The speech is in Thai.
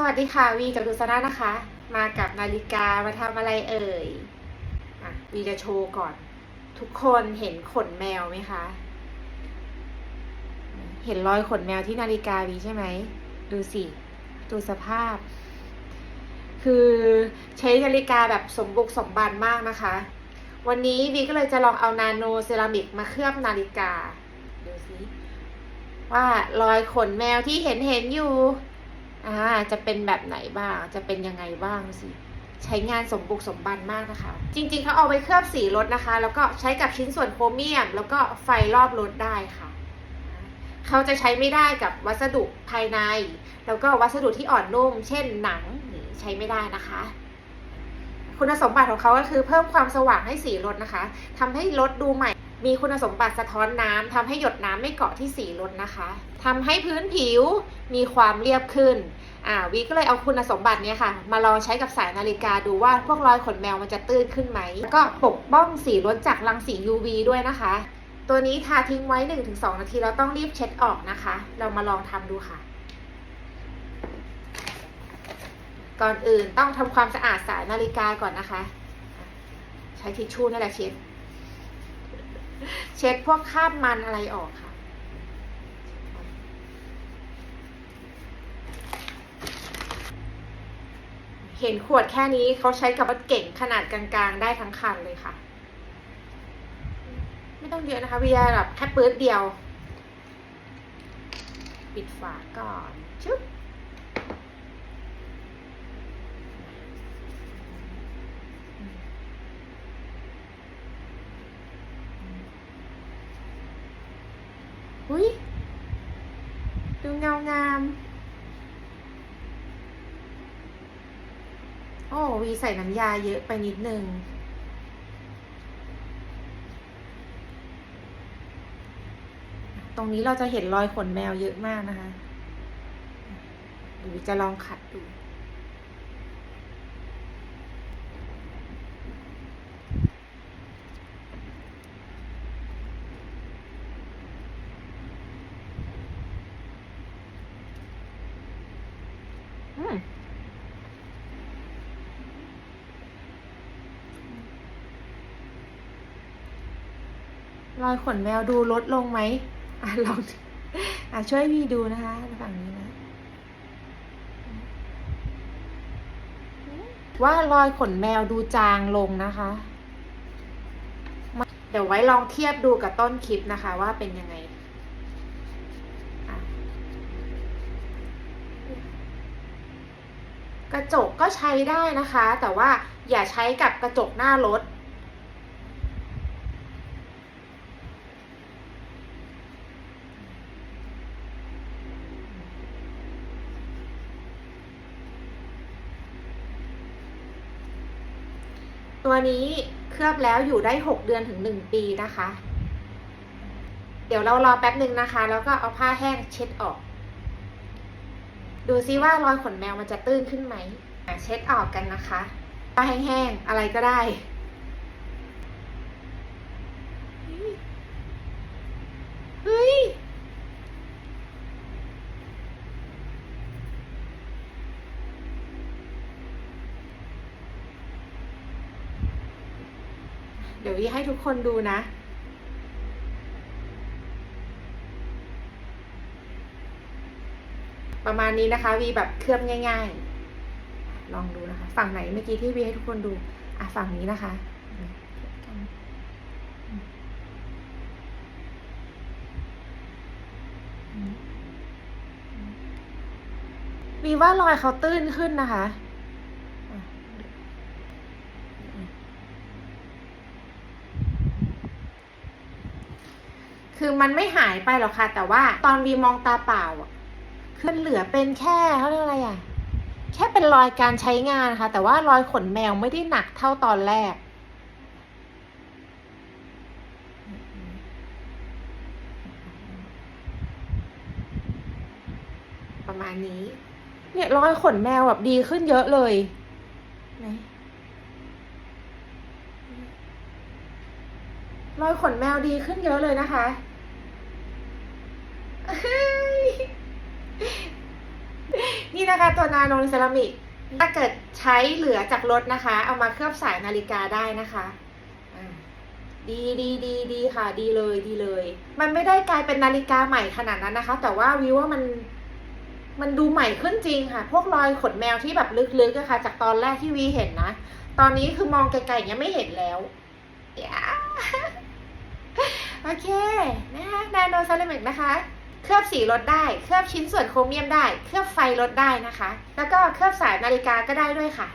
สวัสดีค่ะวีจากดูซาน่านะคะ มากับนาฬิกามาทำอะไรเอ่ยอวีจะโชว์ก่อน ทุกคนเห็นขนแมวไหมคะ เห็นรอยขนแมวที่นาฬิกาวีใช่ไหม ดูสิ ดูสภาพ คือใช้นาฬิกาแบบสมบุกสมบันมากนะคะ วันนี้วีก็เลยจะลองเอานาโนเซรามิกมาเคลือบนาฬิกา ดูสิว่ารอยขนแมวที่เห็นเห็นอยู่ อ่าจะเป็นแบบไหนบ้าง จะเป็นยังไงบ้างสิ ใช้งานสมบุกสมบันมากนะคะ จริงๆเขาเอาไว้เคลือบสีรถนะคะ แล้วก็ใช้กับชิ้นส่วนโครเมียม แล้วก็ไฟรอบรถได้ค่ะเขาจะใช้ไม่ได้กับวัสดุภายใน แล้วก็วัสดุที่อ่อนนุ่ม เช่นหนังใช้ไม่ได้นะคะ คุณสมบัติของเขาก็คือเพิ่มความสว่างให้สีรถนะคะทำให้รถดูใหม่ มีคุณสมบัติสะท้อนน้ำทำให้หยดน้ำไม่เกาะที่สีรถนะคะทำให้พื้นผิวมีความเรียบขึ้นอ่าวีก็เลยเอาคุณสมบัติเนี้ยค่ะ มาลองใช้กับสายนาฬิกาดูว่าพวกรอยขนแมวมันจะตื้นขึ้นไหมแล้วก็ปกป้องสีรถจากรังสี UV ด้วยนะคะ ตัวนี้ทาทิ้งไว้ 1-2 นาทีแล้วต้องรีบเช็ดออกนะคะ เรามาลองทำดูค่ะ ก่อนอื่นต้องทำความสะอาดสายนาฬิกาก่อนนะคะ ใช้ทิชชู่นั่นแหละเช็ด เช็ดพวกคราบมันอะไรออกค่ะ เห็นขวดแค่นี้เขาใช้กับรถเก่งขนาดกลางๆ ได้ทั้งคันเลยค่ะ ไม่ต้องเยอะนะคะวียแบบแค่ปื๊ดเดียว ปิดฝาก่อนชึ๊บ อุ้ยดูเงางาม โอ้วีใส่น้ำยาเยอะไปนิดนึง ตรงนี้เราจะเห็นรอยขนแมวเยอะมากนะคะดี๋ยววีจะลองขัดดู รอยขนแมวดูลดลงไหมอะลองอะช่วยวีดูนะคะฝั่งนี้นะ ว่ารอยขนแมวดูจางลงนะคะ เดี๋ยวไว้ลองเทียบดูกับต้นคลิปนะคะว่าเป็นยังไงอะ กระจกก็ใช้ได้นะคะ แต่ว่าอย่าใช้กับกระจกหน้ารถ ตัวนี้เคลือบแล้วอยู่ได้ 6 เดือนถึง 1 ปีนะคะ เดี๋ยวเรารอแป๊บหนึ่งนะคะ แล้วก็เอาผ้าแห้งเช็ดออก ดูซิว่ารอยขนแมวมันจะตื้นขึ้นไหมเช็ดออกกันนะคะผ้าแห้งๆ อะไรก็ได้ เฮ้ย เดี๋ยววิให้ทุกคนดูนะ ประมาณนี้นะคะวีแบบเคลือบง่าย ๆ ลองดูนะคะ ฝั่งไหนเมื่อกี้ที่วีให้ทุกคนดู อะฝั่งนี้นะคะวีว่ารอยเขาตื้นขึ้นนะคะคือมันไม่หายไปหรอกค่ะ แต่ว่าตอนวีมองตาเปล่าอะ มันเหลือเป็นแค่เขาเรียกอะไรอะ แค่เป็นรอยการใช้งานค่ะ แต่ว่ารอยขนแมวไม่ได้หนักเท่าตอนแรก ประมาณนี้ เนี่ยรอยขนแมวแบบดีขึ้นเยอะเลยรอยขนแมวดีขึ้นเยอะเลยนะคะ นี่นะคะตัวนาโนเซรามิกถ้าเกิดใช้เหลือจากรถนะคะ เอามาเคลือบสายนาฬิกาได้นะคะดีดีดีดีค่ะ ดีเลยดีเลย มันไม่ได้กลายเป็นนาฬิกาใหม่ขนาดนั้นนะคะ แต่ว่าวิวว่ามันมันดูใหม่ขึ้นจริงค่ะ พวกรอยขนแมวที่แบบลึกๆอะค่ะ จากตอนแรกที่วีเห็นนะ ตอนนี้คือมองไกลๆย่างเงี้ยไม่เห็นแล้วโอเคนะคะนาโนเซรามิกนะคะ เคลือบสีรถได้ เคลือบชิ้นส่วนโครเมียมได้ เคลือบไฟรถได้นะคะ แล้วก็เคลือบสายนาฬิกาก็ได้ด้วยค่ะ